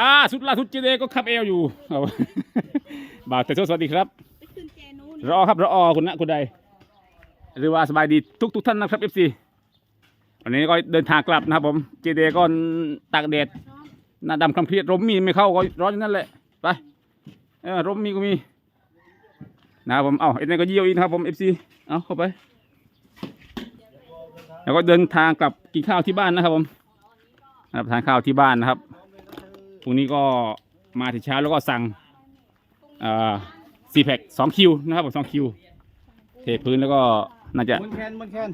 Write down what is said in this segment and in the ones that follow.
อ่าสุดล่าสุดเจเดก็ขับเอลอยู่เอาบ่าวแต่สวัสดีครับรอครับรอคุณนะคุณใดหรือว่าสบายดีทุกทุกท่านนะครับเอฟซีวันนี้ก็เดินทางกลับนะครับผมเจเดก็ตากแดดหน้าดำคำเครียดลมมีไม่เข้าก็ร้อนอยู่นั่นแหละไปเออลมมีก็มีนะครับผมเอาเอ็นก็เยี่ยวอีกนะครับผมเอฟซีเอาเข้าไป แล้วก็เดินทางกลับกินข้าวที่บ้านนะครับผมรับทานข้าวที่บ้านนะครับ พรุ่งนี้ก็มาถึงเช้าแล้วก็สั่งอ่าซีแพคสองคิวนะครับผมสองคิว เทพื้นแล้วก็น่าจะมันแคนมันแคน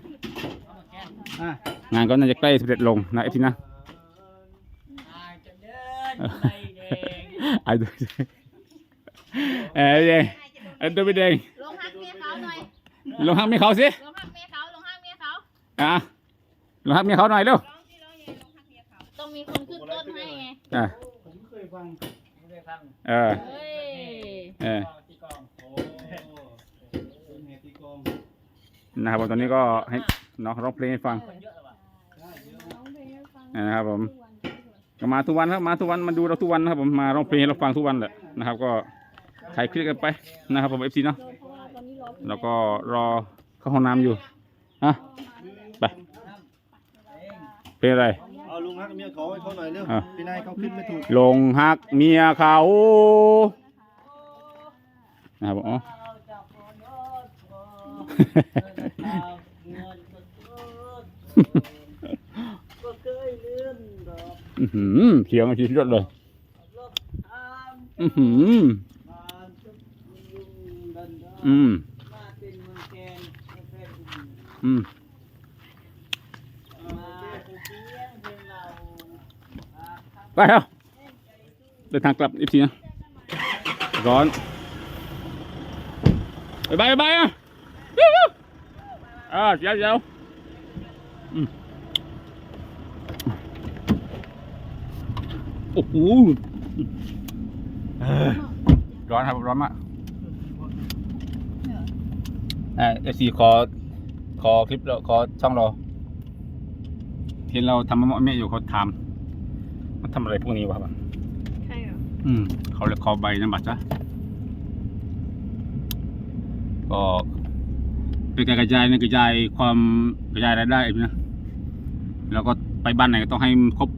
อะงานก็น่าจะใกล้สำเร็จลงนะเอฟซีนะไอ้ดูเอ้ยเอ้ยไอ้ดูไปเด้งลงหักเมียเขาหน่อยลงห้างเมียเขาสิลงหักเมียเขาลงหักเมียเขาอะลงห้างเมียเขาหน่อยเร็วลองที่ลองยังลงหักเมียเขาต้องมีคนขึ้นต้นให้ไงอะผมเคย ฟังไม่ได้ฟังเออ เฮ้ยเออ ตีกลองโอ้เป็นเหตุตีกลองนะครับผมตอนนี้ก็ให้น้องร้องเพลงให้ฟังนะครับผมก็มาทุกวันครับมาทุกวันมาดูเราทุกวันนะครับผมมาร้องเพลงให้เราฟังทุกวันแหละนะครับ ก็ใครเครียดกันไปนะครับผมเอฟซีเนาะแล้วก็รอเข้าห้องน้ำอยู่ฮะไปเป็นอะไรเอา ลุงฮักเมียเขาให้เขาหน่อยเร็วอะ พี่นายเขาขึ้นไม่ถูก ลงหักเมียเขานะครับผมอ๋อ อื้อหือเสียงทีสุดเลย อือหือ อืม อืม ไปแล้วเดินทางกลับอีกทีนะร้อนบายบายบายอะอ่าเดี๋ยวเดี๋ยวโอ้โหร้อนครับร้อนมากเออฟซีขอขอคลิปเราขอช่องเราเห็นเราทำมะม่วงแม่อยู่เขาทำมั นทำอะไรพวกนี้วะครับใช่เหรอ อืม เขาเลยขอใบนำบัตรซะก็เป็นการกระจายนะกระจายความกระจายรายได้นะแล้วก็ไปบ้านไหนก็ต้องให้ครบ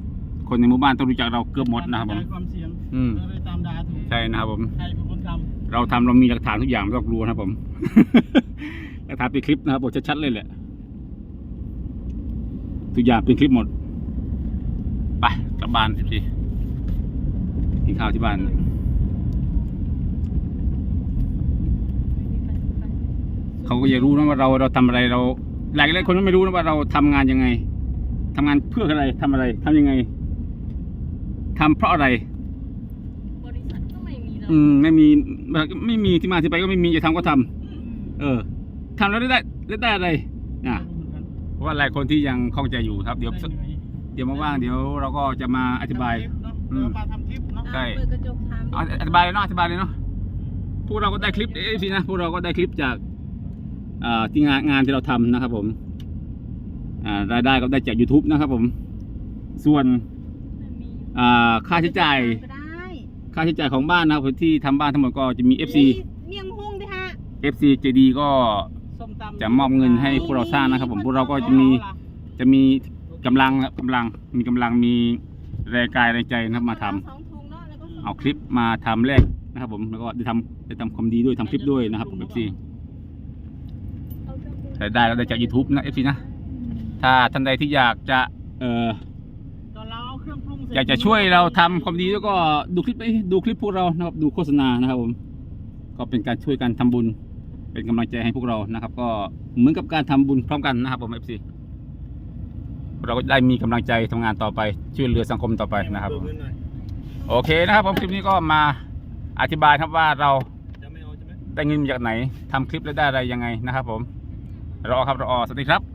คนในหมู่บ้านต้องรู้จักเราเกือบหมดนะครับผมกาความเสียงอืมเราเลยตามดาถูกใช่นะครับผมใครเป็นคนทเราทำเรามีหลักฐานทุกอย่างไม่ต้องกลัวนะครับผมหลักฐานเป็นคลิปนะครับผมชัดๆเลยแหละทุกอย่างเป็นคลิปหมด ไปกลับบ้านสิพี่กินข้าวที่บ้าน เขาก็อยากรู้นะว่าเราเราทำอะไรเรา หลายหลายคนก็ไม่รู้นะว่าเราทำงานยังไงทำงานเพื่ออะไรทำอะไรทำยังไงทำเพราะอะไรบริษัทก็ไม่มีเราอืมไม่มีไม่มีที่มาที่ไปก็ไม่มีจะทำก็ทำเออทำแล้วได้ได้ได้ได้อะไรำอะเพราะว่าหลายคนที่ยังข้องใจอยู่ครับ เดี๋ยว เดี๋ยวมาว่างๆเดี๋ยวเราก็จะมาอธิบาย อืมเรามาทำทิปเนาะใช่อะเปิดกระจกถามเอาอธิบายเลยเนาะอธิบายเลยเนาะพวกเราก็ได้คลิปเอ้สินะพวกเราก็ได้คลิปจากอ่าที่งานงานที่เราทำนะครับผมอ่ารายได้ก็ได้จาก YouTube นะครับผม ส่วนมีอ่าค่าใช้จ่ายก็ได้ค่าใช้จ่ายของบ้านนะครับที่ทำบ้านทั้งหมดก็จะมี FC เมี่ยงหุ้งดิฮะ FC ใจดีก็ ส้มตำจะมอบเงินให้พวกเราสร้างนะครับผมพวกเราก็จะมี จะมี กำลังกำลังมีกำลังมีแรงกายแรงใจนะครับมาทำสองถุงเนาะแล้วก็สงเอาคลิปมาทำแรกนะครับ ผมแล้วก็ได้ทำได้ทำความดีด้วยทำคลิปด้วยนะครับผม FC เอาเครื่องปรุงรายได้เราได้จาก YouTube นะ FC นะถ้าท่านใดที่อยากจะเอ่อ ตอนเราเอาเครื่องปรุงเสร็จอยากจะช่วยเราทำความดีแล้วก็ดูคลิปไปดูคลิปพวกเรานะครับดูโฆษณานะครับผมก็เป็นการช่วยกันทำบุญ เป็นกำลังใจให้พวกเรานะครับ ก็เหมือนกับการทำบุญพร้อมกันนะครับผม FC เราก็ได้มีกำลังใจทำงานต่อไปช่วยเหลือสังคมต่อไปนะครับผมเงินหน่อยโอเคนะครับผมคลิปนี้ก็มาอธิบายครับว่าเราจะไม่เอาใช่ไหมได้เงินมาจากไหนทำคลิปแล้วได้อะไรยังไงนะครับ ผมรอครับรอสวัสดีครับ